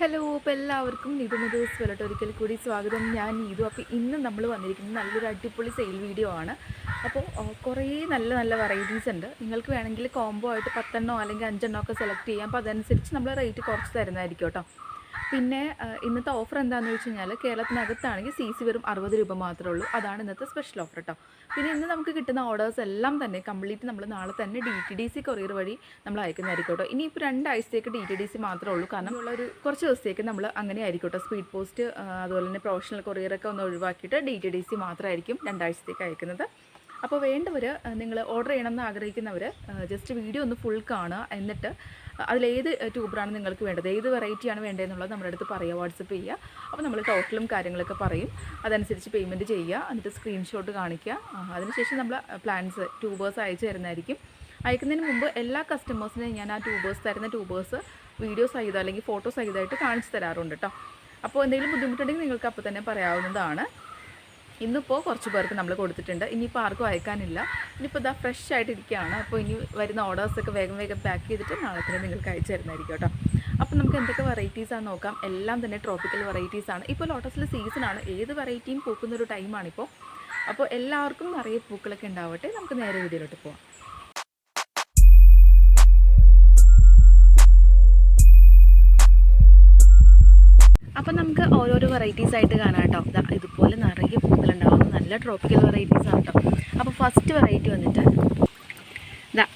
Hello അപ്പോൾ എല്ലാവർക്കും നീതു വെള്ളട്ട് ഒരിക്കൽ കൂടി സ്വാഗതം. ഞാൻ നീതു. അപ്പോൾ ഇന്ന് നമ്മൾ വന്നിരിക്കുന്നത് നല്ലൊരു അടിപൊളി സെയിൽ വീഡിയോ ആണ്. അപ്പോൾ കുറേ നല്ല നല്ല വെറൈറ്റീസ് ഉണ്ട്. നിങ്ങൾക്ക് വേണമെങ്കിൽ കോംബോ ആയിട്ട് പത്തെണ്ണോ അല്ലെങ്കിൽ അഞ്ചെണ്ണോ ഒക്കെ സെലക്ട് ചെയ്യാം. അപ്പോൾ അതനുസരിച്ച് നമ്മൾ റേറ്റ് കുറച്ച് തരുന്നതായിരിക്കും കേട്ടോ. പിന്നെ ഇന്നത്തെ ഓഫർ എന്താണെന്ന് വെച്ച് കഴിഞ്ഞാൽ കേരളത്തിനകത്താണെങ്കിൽ സി സി വെറും അറുപത് രൂപ മാത്രമേ ഉള്ളൂ. അതാണ് ഇന്നത്തെ സ്പെഷ്യൽ ഓഫർ കേട്ടോ പിന്നെ ഇന്ന് നമുക്ക് കിട്ടുന്ന ഓർഡേഴ്സ് എല്ലാം തന്നെ കംപ്ലീറ്റ് നമ്മൾ നാളെ തന്നെ D T D C courier വഴി നമ്മൾ അയക്കുന്നതായിരിക്കും കേട്ടോ ഇനിയിപ്പോൾ രണ്ടാഴ്ചത്തേക്ക് ഡി ടി ഡി സി മാത്രമേ ഉള്ളൂ. കാരണം ഉള്ള ഒരു കുറച്ച് ദിവസത്തേക്ക് നമ്മൾ അങ്ങനെ ആയിരിക്കും കേട്ടോ സ്പീഡ് പോസ്റ്റ് അതുപോലെ തന്നെ പ്രൊഫഷണൽ കൊറിയറൊക്കെ ഒന്ന് ഒഴിവാക്കിയിട്ട് ഡി ടി ഡി സി മാത്രമായിരിക്കും രണ്ടാഴ്ചത്തേക്ക് അയക്കുന്നത്. അപ്പോൾ വേണ്ടവർ നിങ്ങൾ ഓർഡർ ചെയ്യണമെന്ന് ആഗ്രഹിക്കുന്നവർ ജസ്റ്റ് വീഡിയോ ഒന്ന് ഫുൾ കാണുക. എന്നിട്ട് അതിലേത് ട്യൂബറാണ് നിങ്ങൾക്ക് വേണ്ടത്? ഏത് വെറൈറ്റിയാണ് വേണ്ടതെന്നുള്ളത് നമ്മുടെ അടുത്ത് പറയുക വാട്സപ്പ് ചെയ്യുക. അപ്പോൾ നമ്മൾ ടോട്ടലും കാര്യങ്ങളൊക്കെ പറയും. അതനുസരിച്ച് പേയ്മെന്റ് ചെയ്യുക. എന്നിട്ട് സ്ക്രീൻഷോട്ട് കാണിക്കുക. അതിനുശേഷം നമ്മൾ പ്ലാൻസ് ട്യൂബേഴ്സ് അയച്ചു തരുന്നതായിരിക്കും. അയക്കുന്നതിന് മുമ്പ് എല്ലാ കസ്റ്റമേഴ്സിനെയും ഞാൻ ആ ട്യൂബേഴ്സ് തരുന്ന ട്യൂബേഴ്സ് വീഡിയോ സഹിതം അല്ലെങ്കിൽ ഫോട്ടോ സഹിതമായിട്ട് കാണിച്ചു തരാറുണ്ട് കേട്ടോ അപ്പോൾ എന്തെങ്കിലും ബുദ്ധിമുട്ടുണ്ടെങ്കിൽ നിങ്ങൾക്ക് അപ്പോൾ തന്നെ പറയാവുന്നതാണ്. ഇന്നിപ്പോൾ കുറച്ച് പേർക്ക് നമ്മൾ കൊടുത്തിട്ടുണ്ട്. ഇനിയിപ്പോൾ ആർക്കും അയക്കാനില്ല. ഇനിയിപ്പോൾ ഇതാ ഫ്രഷ് ആയിട്ടിരിക്കുകയാണ്. അപ്പോൾ ഇനി വരുന്ന ഓർഡേഴ്സൊക്കെ വേഗം വേഗം പാക്ക് ചെയ്തിട്ട് നാളെ തന്നെ നിങ്ങൾക്ക് അയച്ചു തരുന്നതായിരിക്കും കേട്ടോ. അപ്പോൾ നമുക്ക് എന്തൊക്കെ വെറൈറ്റീസാണ് നോക്കാം. എല്ലാം തന്നെ ട്രോപ്പിക്കൽ വെറൈറ്റീസാണ് ഇപ്പോൾ ലോട്ടസിലെ സീസണാണ് ഏത് വെറൈറ്റിയും പൂക്കുന്ന ഒരു ടൈമാണിപ്പോൾ അപ്പോൾ എല്ലാവർക്കും നിറയെ പൂക്കളൊക്കെ ഉണ്ടാവട്ടെ. നമുക്ക് നേരെ വീഡിയോയിലോട്ട് പോവാം. അപ്പം നമുക്ക് ഓരോരോ വെറൈറ്റീസ് ആയിട്ട് കാണാം കേട്ടോ. ഇതുപോലെ നിറയെ പൂക്കളുണ്ടാവും. നല്ല ട്രോപ്പിക്കൽ വെറൈറ്റീസ് ആണ് കേട്ടോ. അപ്പോൾ ഫസ്റ്റ് വെറൈറ്റി വന്നിട്ട്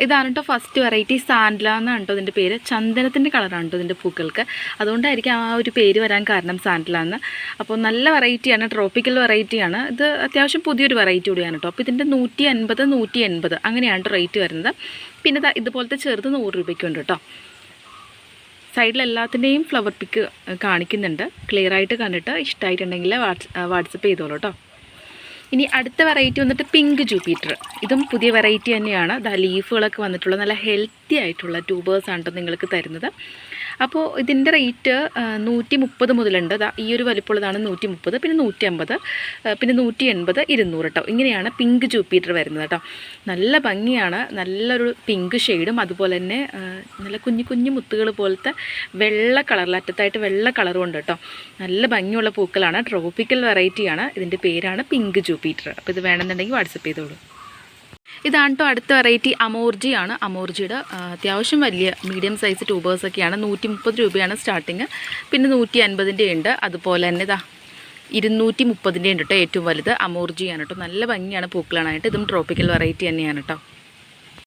ഇതാണ് കേട്ടോ ഫസ്റ്റ് വെറൈറ്റി സാൻഡ്ല എന്നാണ് കേട്ടോ ഇതിന്റെ പേര്. ചന്ദനത്തിന്റെ കളറാണ് കേട്ടോ ഇതിന്റെ പൂക്കൾക്ക്. അതുകൊണ്ടായിരിക്കും ആ ഒരു പേര് വരാൻ കാരണം സാൻഡ്ല എന്ന്. അപ്പോൾ നല്ല വെറൈറ്റിയാണ് ട്രോപ്പിക്കൽ വെറൈറ്റിയാണ് ഇത് അത്യാവശ്യം പുതിയൊരു വെറൈറ്റി കൂടിയാണ് കേട്ടോ. അപ്പോൾ ഇതിന്റെ നൂറ്റി അൻപത് നൂറ്റി എൺപത് അങ്ങനെയാണ് റേറ്റ് വരുന്നത്. പിന്നെ ഇതുപോലത്തെ ചെറുത് നൂറ് രൂപയ്ക്കുണ്ട് കേട്ടോ. സൈഡിൽ എല്ലാത്തിന്റെയും ഫ്ലവർ പിക്ക് കാണിക്കുന്നുണ്ട്. ക്ലിയർ ആയിട്ട് കണ്ടിട്ട് ഇഷ്ടമായിട്ടുണ്ടെങ്കിൽ വാട്സ് വാട്സപ്പ് ചെയ്തോളൂ കേട്ടോ ഇനി അടുത്ത വെറൈറ്റി വന്നിട്ട് പിങ്ക് ജൂപ്പിറ്റർ ഇതും പുതിയ വെറൈറ്റി തന്നെയാണ്. ദാ ലീഫുകളൊക്കെ വന്നിട്ടുള്ള നല്ല ഹെൽത്തി ആയിട്ടുള്ള ട്യൂബേഴ്സാണ് കേട്ടോ നിങ്ങൾക്ക് തരുന്നത്. അപ്പോൾ ഇതിന്റെ റേറ്റ് നൂറ്റി മുപ്പത് മുതലുണ്ട്. ഈ ഒരു വലിപ്പമുള്ളതാണ് നൂറ്റി മുപ്പത് പിന്നെ നൂറ്റി അമ്പത് പിന്നെ നൂറ്റി എൺപത് ഇരുന്നൂറ് കേട്ടോ ഇങ്ങനെയാണ് പിങ്ക് ജൂപ്പിറ്റർ വരുന്നത് കേട്ടോ നല്ല ഭംഗിയാണ് നല്ലൊരു പിങ്ക് ഷെയ്ഡും അതുപോലെ തന്നെ നല്ല കുഞ്ഞു കുഞ്ഞു മുത്തുകൾ പോലത്തെ വെള്ള കളറിൽ അറ്റത്തായിട്ട് വെള്ള കളറും ഉണ്ട് കേട്ടോ നല്ല ഭംഗിയുള്ള പൂക്കളാണ് ട്രോപ്പിക്കൽ വെറൈറ്റിയാണ് ഇതിന്റെ പേരാണ് പിങ്ക് ജൂപ്പിറ്റർ അപ്പോൾ ഇത് വേണമെന്നുണ്ടെങ്കിൽ വാട്സപ്പ് ചെയ്തോളൂ. ഇതാണ് കേട്ടോ അടുത്ത വെറൈറ്റി അമോർജി ആണ്. അമോർജിയുടെ അത്യാവശ്യം വലിയ മീഡിയം സൈസ് ട്യൂബേഴ്സൊക്കെയാണ് നൂറ്റി മുപ്പത് രൂപയാണ് സ്റ്റാർട്ടിങ് പിന്നെ നൂറ്റി അൻപതിന്റെ ഉണ്ട്. അതുപോലെ തന്നെ ഇതാ ഇരുന്നൂറ്റി മുപ്പതിന്റെ ഉണ്ട് കേട്ടോ ഏറ്റവും വലുത്. അമോർജിയാണ് കേട്ടോ നല്ല ഭംഗിയാണ് പൂക്കളാണായിട്ട്. ഇതും ട്രോപ്പിക്കൽ വെറൈറ്റി തന്നെയാണ് കേട്ടോ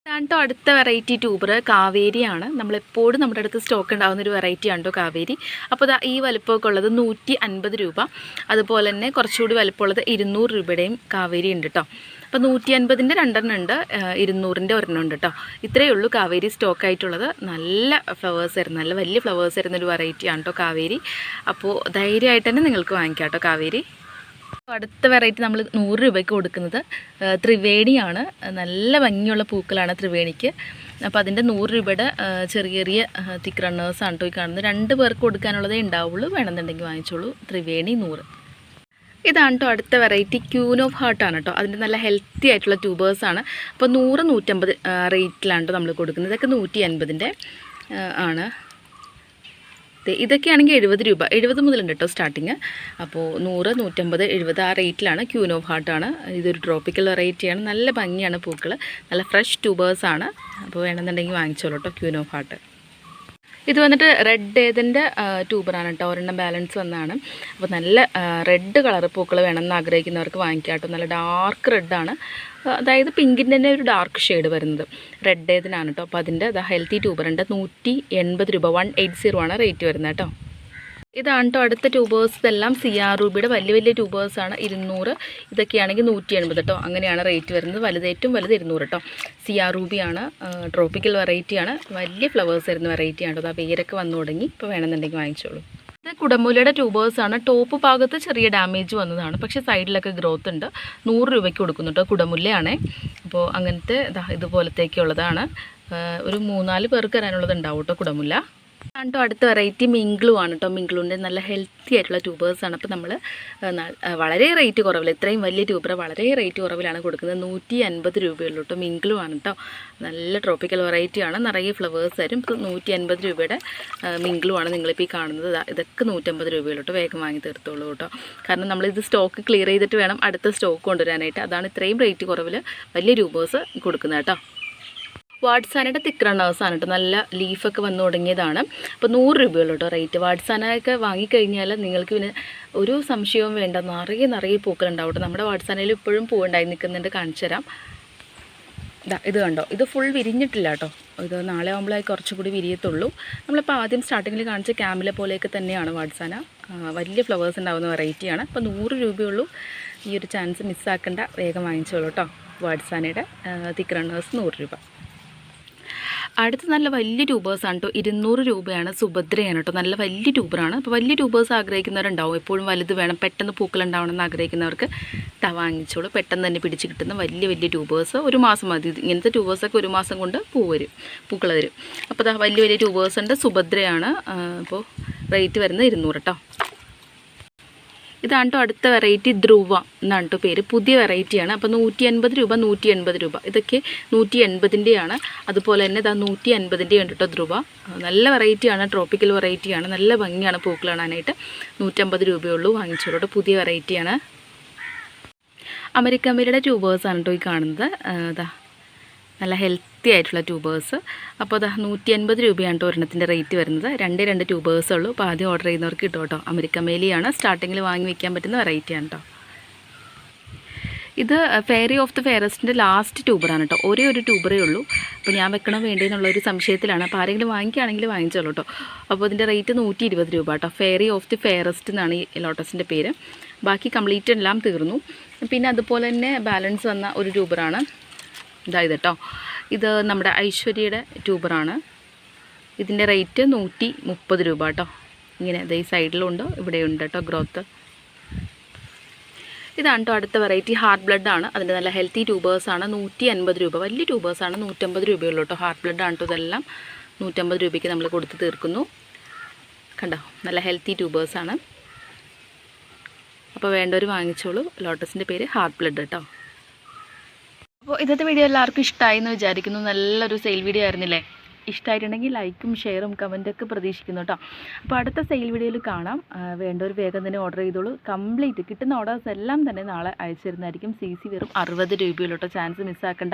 ഇതാണ് കേട്ടോ അടുത്ത വെറൈറ്റി ട്യൂബർ കാവേരിയാണ് നമ്മളെപ്പോഴും നമ്മുടെ അടുത്ത് സ്റ്റോക്ക് ഉണ്ടാകുന്ന ഒരു വെറൈറ്റി കേട്ടോ കാവേരി. അപ്പോൾ ഈ വലുപ്പമൊക്കെ ഉള്ളത് നൂറ്റി അൻപത് രൂപ. അതുപോലെ തന്നെ കുറച്ചുകൂടി വലുപ്പമുള്ളത് ഇരുന്നൂറ് രൂപയുടെയും കാവേരി ഉണ്ട് കേട്ടോ അപ്പോൾ നൂറ്റി അൻപതിന്റെ രണ്ടെണ്ണം ഉണ്ട് ഇരുന്നൂറിന്റെ ഒരെണ്ണം ഉണ്ട് കേട്ടോ ഇത്രയേ ഉള്ളൂ കാവേരി സ്റ്റോക്ക് ആയിട്ടുള്ളത്. നല്ല ഫ്ലവേഴ്സ് ആയിരുന്നു. നല്ല വലിയ ഫ്ലവേഴ്സ് ആയിരുന്ന ഒരു വെറൈറ്റി ആണ് കേട്ടോ കാവേരി. അപ്പോൾ ധൈര്യമായിട്ട് തന്നെ നിങ്ങൾക്ക് വാങ്ങിക്കാം കേട്ടോ കാവേരി. അടുത്ത വെറൈറ്റി നമ്മൾ നൂറ് രൂപയ്ക്ക് കൊടുക്കുന്നത് ത്രിവേണിയാണ്. നല്ല ഭംഗിയുള്ള പൂക്കളാണ് ത്രിവേണിക്ക്. അപ്പോൾ അതിന്റെ നൂറ് രൂപയുടെ ചെറിയ ചെറിയ തിക്ക് റണ്ണേഴ്സാണ് കേട്ടോ ഈ കാണുന്നത്. രണ്ട് പേർക്ക് കൊടുക്കാനുള്ളതേ ഉണ്ടാവുള്ളൂ. വേണമെന്നുണ്ടെങ്കിൽ വാങ്ങിച്ചോളൂ. ത്രിവേണി നൂറ്. ഇതാണ് കേട്ടോ അടുത്ത വെറൈറ്റി ക്യൂൻ ഓഫ് ഹാർട്ടാണ് കേട്ടോ അതിന്റെ നല്ല ഹെൽത്തി ആയിട്ടുള്ള ട്യൂബേഴ്സാണ് അപ്പോൾ നൂറ് നൂറ്റമ്പത് റേറ്റിലാണ് കേട്ടോ നമ്മൾ കൊടുക്കുന്നത്. ഇതൊക്കെ നൂറ്റി അൻപതിന്റെ ആണ്. ഇതൊക്കെയാണെങ്കിൽ എഴുപത് രൂപ. എഴുപത് മുതലുണ്ട് കേട്ടോ സ്റ്റാർട്ടിങ് അപ്പോൾ നൂറ് നൂറ്റമ്പത് എഴുപത് ആ റേറ്റിലാണ് ക്യൂൻ ഓഫ് ഹാർട്ടാണ് ഇതൊരു ട്രോപ്പിക്കൽ വെറൈറ്റിയാണ് നല്ല ഭംഗിയാണ് പൂക്കൾ നല്ല ഫ്രഷ് ട്യൂബേഴ്സാണ് അപ്പോൾ വേണമെന്നുണ്ടെങ്കിൽ വാങ്ങിച്ചോളൂ കേട്ടോ ക്യൂൻ ഓഫ് ഹാർട്ട് ഇത് വന്നിട്ട് റെഡ് ഏതിന്റെ ട്യൂബറാണ് കേട്ടോ ഒരെണ്ണം ബാലൻസ് വന്നതാണ്. അപ്പോൾ നല്ല റെഡ് കളർ പൂക്കൾ വേണമെന്ന് ആഗ്രഹിക്കുന്നവർക്ക് വാങ്ങിക്കാം കേട്ടോ നല്ല ഡാർക്ക് റെഡാണ് അതായത് പിങ്കിന്റെ തന്നെ ഒരു ഡാർക്ക് ഷെയ്ഡ് വരുന്നത്. റെഡ് ഏതിനാണ് കേട്ടോ അപ്പോൾ അതിന്റെ ഹെൽത്തി ട്യൂബറുണ്ട് നൂറ്റി എൺപത് രൂപ. വൺ എയ്റ്റ് സീറോ ആണ് റേറ്റ് വരുന്നത് കേട്ടോ ഇതാണ് കേട്ടോ അടുത്ത ട്യൂബേഴ്സ് ഇതെല്ലാം സി ആർ രൂപയുടെ വലിയ വലിയ ട്യൂബേഴ്സാണ് ഇരുന്നൂറ്. ഇതൊക്കെയാണെങ്കിൽ നൂറ്റി എൺപത് കേട്ടോ അങ്ങനെയാണ് റേറ്റ് വരുന്നത്. വലുത് ഏറ്റവും വലുത് ഇരുന്നൂറ് കേട്ടോ സി ആർ രൂപയാണ് ട്രോപ്പിക്കൽ വെറൈറ്റിയാണ് വലിയ ഫ്ലവേഴ്സ് വരുന്ന വെറൈറ്റിയാണ് കേട്ടോ ആ പേരൊക്കെ വന്നു തുടങ്ങി. ഇപ്പോൾ വേണമെന്നുണ്ടെങ്കിൽ വാങ്ങിച്ചോളൂ. ഇത് കുടമൂലയുടെ ട്യൂബേഴ്സാണ് ടോപ്പ് ഭാഗത്ത് ചെറിയ ഡാമേജ് വന്നതാണ്. പക്ഷേ സൈഡിലൊക്കെ ഗ്രോത്ത് ഉണ്ട്. നൂറ് രൂപയ്ക്ക് കൊടുക്കുന്നു കേട്ടോ കുടമുല്ലയാണേ അപ്പോൾ അങ്ങനത്തെ ഇതുപോലത്തേക്കുള്ളതാണ്. ഒരു മൂന്നാൽ പേർക്ക് തരാനുള്ളത് ഉണ്ടാവും കേട്ടോ കുടമുല്ല കേട്ടോ അടുത്ത വെറൈറ്റി മിംഗ്ലു ആണ് കേട്ടോ മിംഗ്ലുവിന്റെ നല്ല ഹെൽത്തി ആയിട്ടുള്ള ട്യൂബേഴ്സ് ആണ്. അപ്പോൾ നമ്മൾ വളരെ റേറ്റ് കുറവില്ല ഇത്രയും വലിയ ട്യൂബർ വളരെ റേറ്റ് കുറവിലാണ് കൊടുക്കുന്നത്. നൂറ്റി അൻപത് രൂപയുള്ളൂ കേട്ടോ മിംഗ്ലു ആണ് കേട്ടോ നല്ല ട്രോപ്പിക്കൽ വെറൈറ്റി ആണ്. നിറയെ ഫ്ലവേഴ്സ് തരും. നൂറ്റി അൻപത് രൂപയുടെ മിംഗ്ലു ആണ് നിങ്ങളിപ്പോൾ ഈ കാണുന്നത്. ഇതൊക്കെ നൂറ്റമ്പത് രൂപയുള്ളൂ കേട്ടോ വേഗം വാങ്ങി തീർത്തോളൂ കേട്ടോ കാരണം നമ്മളിത് സ്റ്റോക്ക് ക്ലിയർ ചെയ്തിട്ട് വേണം അടുത്ത സ്റ്റോക്ക് കൊണ്ടുവരാനായിട്ട്. അതാണ് ഇത്രയും റേറ്റ് കുറവിൽ വലിയ ട്യൂബേഴ്സ് കൊടുക്കുന്നത് കേട്ടോ വാട്സാനയുടെ തിക്ക് ആണ് കേട്ടോ നല്ല ലീഫൊക്കെ വന്നു തുടങ്ങിയതാണ്. അപ്പോൾ നൂറ് രൂപയുള്ളൂ കേട്ടോ റേറ്റ്. വാട്സാനയൊക്കെ വാങ്ങിക്കഴിഞ്ഞാൽ നിങ്ങൾക്ക് പിന്നെ ഒരു സംശയവും വേണ്ട. നിറയെ നിറയെ പൂക്കളുണ്ടാവും നമ്മുടെ വാട്സാനയിൽ ഇപ്പോഴും പൂവുണ്ടായി നിൽക്കുന്നുണ്ട്. കാണിച്ചു തരാം. ഇതാ ഇത് കണ്ടോ? ഇത് ഫുൾ വിരിഞ്ഞിട്ടില്ല കേട്ടോ ഇത് നാളെ ആകുമ്പോഴായി കുറച്ചുകൂടി വിരിയത്തുള്ളൂ. നമ്മളിപ്പോൾ ആദ്യം സ്റ്റാർട്ടിങ്ങിൽ കാണിച്ച ക്യാമിലെ പോലെയൊക്കെ തന്നെയാണ് വാട്സാന. വലിയ ഫ്ലവേഴ്സ് ഉണ്ടാകുന്ന വെറൈറ്റിയാണ് അപ്പോൾ നൂറ് രൂപയുള്ളൂ. ഈ ഒരു ചാൻസ് മിസ്സാക്കേണ്ട വേഗം വാങ്ങിച്ചോളൂ കേട്ടോ വാട്സാനയുടെ തിക്ക് റണ്ണേഴ്സ് നൂറ് രൂപ. അടുത്ത് നല്ല വലിയ ട്യൂബേഴ്സാണ് കേട്ടോ ഇരുന്നൂറ് രൂപയാണ് സുഭദ്രയാണ് കേട്ടോ നല്ല വലിയ ട്യൂബറാണ് അപ്പോൾ വലിയ ട്യൂബേഴ്സ് ആഗ്രഹിക്കുന്നവരുണ്ടാവും. എപ്പോഴും വലുത് വേണം. പെട്ടെന്ന് പൂക്കൾ എന്ന് ആഗ്രഹിക്കുന്നവർക്ക് ത വാങ്ങിച്ചോളൂ. പെട്ടെന്ന് തന്നെ പിടിച്ച് കിട്ടുന്ന വലിയ വലിയ ട്യൂബേഴ്സ് ഒരു മാസം മതി. ഇങ്ങനത്തെ ട്യൂബേഴ്സൊക്കെ ഒരു മാസം കൊണ്ട് പൂ വരും. പൂക്കൾ വരും. അപ്പോൾ വലിയ വലിയ ട്യൂബേഴ്സ് ഉണ്ട്. സുഭദ്രയാണ്. അപ്പോൾ റേറ്റ് വരുന്നത് ഇരുന്നൂറ് കേട്ടോ ഇതാണ് കേട്ടോ അടുത്ത വെറൈറ്റി ധ്രുവ എന്നാണ് കേട്ടോ പേര്. പുതിയ വെറൈറ്റിയാണ് അപ്പോൾ നൂറ്റി അൻപത് രൂപ നൂറ്റി എൺപത് രൂപ. ഇതൊക്കെ നൂറ്റി എൺപതിന്റെയാണ് അതുപോലെ തന്നെ ഇതാ നൂറ്റി അൻപതിന്റെ ഉണ്ട് കേട്ടോ ധ്രുവ നല്ല വെറൈറ്റിയാണ് ട്രോപ്പിക്കൽ വെറൈറ്റിയാണ് നല്ല ഭംഗിയാണ് പൂക്കൾ കാണാനായിട്ട്. നൂറ്റമ്പത് രൂപയുള്ളൂ വാങ്ങിച്ചോളൂ പുതിയ വെറൈറ്റിയാണ് അമരിക്കമ്മയുടെ ട്യൂബേഴ്സാണ് കേട്ടോ ഈ കാണുന്നത്. ഇതാ നല്ല ഹെൽത്തി ആയിട്ടുള്ള ട്യൂബേഴ്സ് അപ്പോൾ അതാ നൂറ്റി അൻപത് രൂപയാണ് കേട്ടോ ഒരെണ്ണത്തിന്റെ റേറ്റ് വരുന്നത്. രണ്ട് രണ്ട് ട്യൂബേഴ്സേ ഉള്ളൂ. അപ്പോൾ ആദ്യം ഓർഡർ ചെയ്യുന്നവർക്ക് കിട്ടും കേട്ടോ അമരിക്കമേലിയാണ് സ്റ്റാർട്ടിങ്ങിൽ വാങ്ങി വയ്ക്കാൻ പറ്റുന്ന വെറൈറ്റിയാണ് കേട്ടോ ഇത് ഫെയറി ഓഫ് ദി ഫെയറസ്റ്റിന്റെ ലാസ്റ്റ് ട്യൂബറാണ് കേട്ടോ ഒരേ ഒരു ട്യൂബറേ ഉള്ളൂ. അപ്പോൾ ഞാൻ വെക്കണം വേണ്ടേ എന്നുള്ള ഒരു സംശയത്തിലാണ്. അപ്പോൾ ആരെങ്കിലും വാങ്ങിക്കുകയാണെങ്കിൽ വാങ്ങിച്ചോളൂ കേട്ടോ അപ്പോൾ ഇതിന്റെ റേറ്റ് നൂറ്റി ഇരുപത് രൂപ കേട്ടോ ഫെയറി ഓഫ് ദി ഫെയറസ്റ്റ് എന്നാണ് ഈ ലോട്ടസിന്റെ പേര്. ബാക്കി കംപ്ലീറ്റ് എല്ലാം തീർന്നു. പിന്നെ അതുപോലെ തന്നെ ബാലൻസ് വന്ന ഒരു ട്യൂബറാണ് ഇതായത് കേട്ടോ ഇത് നമ്മുടെ ഐശ്വര്യയുടെ ട്യൂബറാണ്. ഇതിന്റെ റേറ്റ് നൂറ്റി മുപ്പത് രൂപ കേട്ടോ. ഇങ്ങനെ ഈ സൈഡിലുണ്ട് ഇവിടെയുണ്ട് കേട്ടോ ഗ്രോത്ത്. ഇതാണ് കേട്ടോ അടുത്ത വെറൈറ്റി ഹാർട്ട് ബ്ലഡ് ആണ് അതിന്റെ നല്ല ഹെൽത്തി ട്യൂബേഴ്സാണ്. നൂറ്റി അൻപത് രൂപ. വലിയ ട്യൂബേഴ്സാണ്. നൂറ്റമ്പത് രൂപയുള്ളൂ കേട്ടോ ഹാർട്ട് ബ്ലഡ് ആണ് കേട്ടോ ഇതെല്ലാം. നൂറ്റമ്പത് രൂപയ്ക്ക് നമ്മൾ കൊടുത്ത് തീർക്കുന്നു. കണ്ടോ? നല്ല ഹെൽത്തി ട്യൂബേഴ്സാണ്. അപ്പോൾ വേണ്ടവർ വാങ്ങിച്ചോളൂ. ലോട്ടസിന്റെ പേര് ഹാർട്ട് ബ്ലഡ് കേട്ടോ അപ്പോൾ ഇന്നത്തെ വീഡിയോ എല്ലാവർക്കും ഇഷ്ടമായി എന്ന് വിചാരിക്കുന്നു. നല്ലൊരു സെയിൽ വീഡിയോ ആയിരുന്നില്ലേ? ഇഷ്ടമായിട്ടുണ്ടെങ്കിൽ ലൈക്കും ഷെയറും കമന്റൊക്കെ പ്രതീക്ഷിക്കുന്നു കേട്ടോ അപ്പോൾ അടുത്ത സെയിൽ വീഡിയോയിൽ കാണാം. വേണ്ടവർ വേഗം തന്നെ ഓർഡർ ചെയ്തോളൂ. കംപ്ലീറ്റ് കിട്ടുന്ന ഓർഡേഴ്സ് എല്ലാം തന്നെ നാളെ അയച്ചു തരുന്നതായിരിക്കും സി സി വെറും അറുപത് രൂപയിലോട്ടോ ചാൻസ് മിസ്സാക്കണ്ട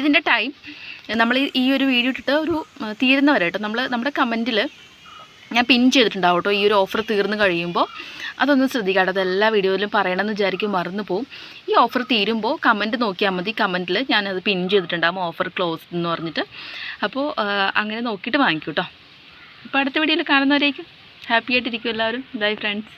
ഇതിന്റെ ടൈം നമ്മൾ ഈ- ഒരു വീഡിയോ ഇട്ടിട്ട് ഒരു തീരുന്നവരെ കേട്ടോ നമ്മൾ നമ്മുടെ കമന്റിൽ ഞാൻ പിൻ ചെയ്തിട്ടുണ്ടാവും കേട്ടോ ഈ ഒരു ഓഫർ തീർന്നു കഴിയുമ്പോൾ അതൊന്ന് ശ്രദ്ധിക്കാട്ടോ അത് എല്ലാ വീഡിയോയിലും പറയണമെന്ന് വിചാരിക്കും മറന്നു പോകും ഈ ഓഫർ തീരുമ്പോൾ കമന്റ് നോക്കിയാൽ മതി. കമന്റിൽ ഞാനത് പിൻ ചെയ്തിട്ടുണ്ടാകും ഓഫർ ക്ലോസ് എന്ന് പറഞ്ഞിട്ട്. അപ്പോൾ അങ്ങനെ നോക്കിയിട്ട് വാങ്ങിക്കൂട്ടോ അപ്പോൾ അടുത്ത വീഡിയോയിൽ കാണുന്നവരേക്കും ഹാപ്പി ആയിട്ടിരിക്കും എല്ലാവരും. Bye friends